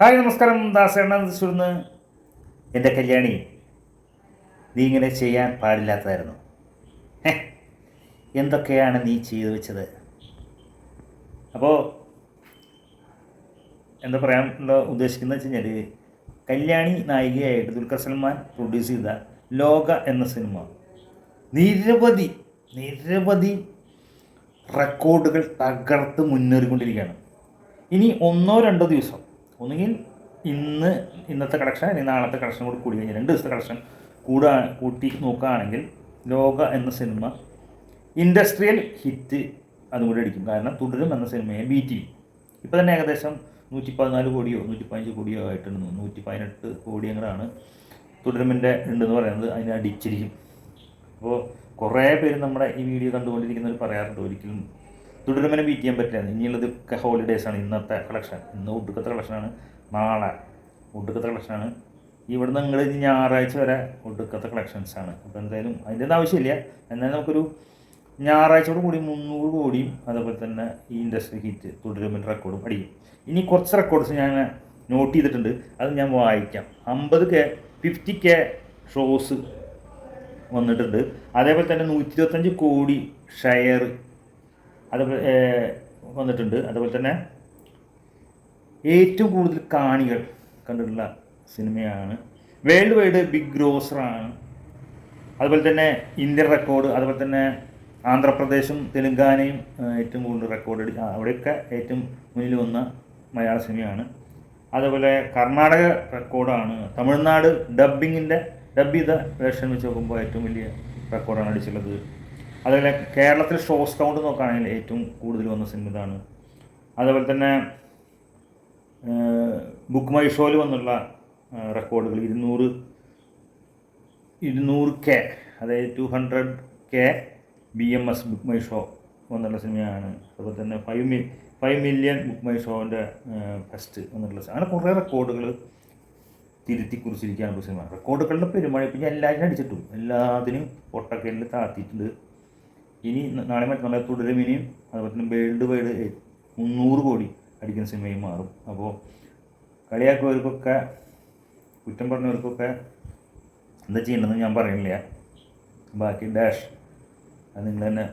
Hi നമസ്കാരം. ദാസേണ്ണ തൃശ്ശൂർന്ന് എന്റെ കല്യാണി. നീ ഇങ്ങനെ ചെയ്യാൻ പാടില്ലാത്തതായിരുന്നു. എന്തൊക്കെയാണ് നീ ചെയ്തു വെച്ചത് അപ്പോൾ എന്താ പറയാൻ ഉദ്ദേശിക്കുന്നത് വെച്ച് കഴിഞ്ഞാൽ കല്യാണി നായികയായിട്ട് ദുൽഖർ സൽമാൻ പ്രൊഡ്യൂസ് ചെയ്ത ലോക എന്ന സിനിമ. നിരവധി നിരവധി റെക്കോർഡുകൾ തകർത്ത് മുന്നേറിക്കൊണ്ടിരിക്കുകയാണ്. ഇനി ഒന്നോ രണ്ടോ ദിവസം ഒന്നുകിൽ ഇന്ന് ഇന്നത്തെ കളക്ഷൻ അല്ലെങ്കിൽ നാളത്തെ കളക്ഷൻ കൂടി കൂടി കഴിഞ്ഞാൽ രണ്ട് ദിവസത്തെ കളക്ഷൻ കൂടാ കൂട്ടി നോക്കുകയാണെങ്കിൽ ലോക എന്ന സിനിമ ഇൻഡസ്ട്രിയൽ ഹിറ്റ് അതും കൂടി അടിക്കും. കാരണം തുടരും എന്ന സിനിമയെ ബീറ്റ് ചെയ്യും ഇപ്പോൾ തന്നെ ഏകദേശം നൂറ്റി പതിനാല് കോടിയോ നൂറ്റി പതിനഞ്ച് കോടിയോ ആയിട്ടുണ്ട് നൂറ്റി പതിനെട്ട് കോടി അങ്ങനെയാണ് തുടരുമിന്റെ ഉണ്ടെന്ന് പറയുന്നത് അതിനെ അടിച്ചിരിക്കും. അപ്പോൾ കുറേ പേര് നമ്മുടെ ഈ വീഡിയോ കണ്ടുകൊണ്ടിരിക്കുന്നവർ പറയാറുണ്ട് ഒരിക്കലും തുടരുമനെ ബീറ്റ് ചെയ്യാൻ പറ്റില്ല. ഇനിയുള്ളതൊക്കെ ആണ്. ഇന്നത്തെ കളക്ഷൻ ഇന്ന് ഒടുക്കത്തെ കളക്ഷനാണ് നാളെ ഒടുക്കത്തെ കളക്ഷനാണ് ഇവിടെ നിങ്ങൾ ഞായറാഴ്ച വരെ ഒടുക്കത്തെ ആണ്. അപ്പോൾ എന്തായാലും അതിന്റെ ആവശ്യമില്ല. എന്നാൽ നമുക്കൊരു ഞായറാഴ്ചയോട് കൂടി മുന്നൂറ് കോടിയും അതേപോലെ തന്നെ ഈ ഇൻഡസ്ട്രി ഹിറ്റ് തുടരുമെന്ന് റെക്കോർഡും അടിക്കും. ഇനി കുറച്ച് റെക്കോർഡ്സ് ഞാൻ നോട്ട് ചെയ്തിട്ടുണ്ട്. അത് ഞാൻ വായിക്കാം. അമ്പത് കെ ഫിഫ്റ്റി കെ ഷോസ് വന്നിട്ടുണ്ട്. അതേപോലെ തന്നെ നൂറ്റി ഇരുപത്തഞ്ച് കോടി ഷെയർ ഏർ, വന്നിട്ടുണ്ട്. അതുപോലെ തന്നെ ഏറ്റവും കൂടുതൽ കാണികൾ കണ്ടിട്ടുള്ള സിനിമയാണ് വേൾഡ് വൈഡ് ബിഗ് ഗ്രോസറാണ് അതുപോലെ തന്നെ ഇന്ത്യൻ റെക്കോർഡ് അതുപോലെ തന്നെ ആന്ധ്രാപ്രദേശും തെലുങ്കാനയും ഏറ്റവും കൂടുതൽ റെക്കോർഡ് അവിടെയൊക്കെ ഏറ്റവും മുന്നിൽ വന്ന മലയാള സിനിമയാണ്. അതുപോലെ കർണാടക റെക്കോർഡാണ് തമിഴ്നാട് ഡബ്ബിങ്ങിന്റെ ഡബ് ചെയ്ത വേർഷൻ വെച്ച് നോക്കുമ്പോൾ ഏറ്റവും വലിയ റെക്കോർഡാണ് അടിച്ചുള്ളത് അതുപോലെ കേരളത്തിൽ ഷോസ് കൗണ്ട് നോക്കുകയാണെങ്കിൽ ഏറ്റവും കൂടുതൽ വന്ന സിനിമ ഇതാണ്. അതേപോലെ തന്നെ ബുക്ക് മൈ ഷോയിൽ വന്നുള്ള റെക്കോർഡുകൾ ഇരുന്നൂറ് ഇരുന്നൂറ് കെ അതായത് two hundred K B M S book my show വന്നുള്ള സിനിമയാണ് അതുപോലെ തന്നെ ഫൈവ് മി ഫൈവ് മില്യൺ ബുക്ക് മൈ ഷോന്റെ ഫസ്റ്റ് വന്നിട്ടുള്ള അങ്ങനെ കുറേ റെക്കോർഡുകൾ തിരുത്തി കുറിച്ചിരിക്കുകയാണ് സിനിമ റെക്കോർഡുകളുടെ പെരുമഴ ഇപ്പം ഞാൻ എല്ലാവരും അടിച്ചിട്ടും എല്ലാത്തിനും പൊട്ടക്കല്ലിൽ താത്തിയിട്ടുണ്ട്. ഇനി നാളെ മറ്റന്നാളെ തുടരും ഇനിയും. അതുപോലെ തന്നെ വേൾഡ് വൈഡ് മുന്നൂറ് കോടി അടിക്കുന്ന സിനിമയും മാറും. അപ്പോൾ കളിയാക്കുന്നവർക്കൊക്കെ കുറ്റം പറഞ്ഞവർക്കൊക്കെ എന്താ ചെയ്യേണ്ടതെന്ന് ഞാൻ പറയുന്നില്ല. ബാക്കി ഡാഷ് അത് നിങ്ങൾ തന്നെ.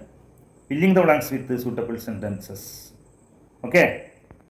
Filling the blanks with suitable sentences okay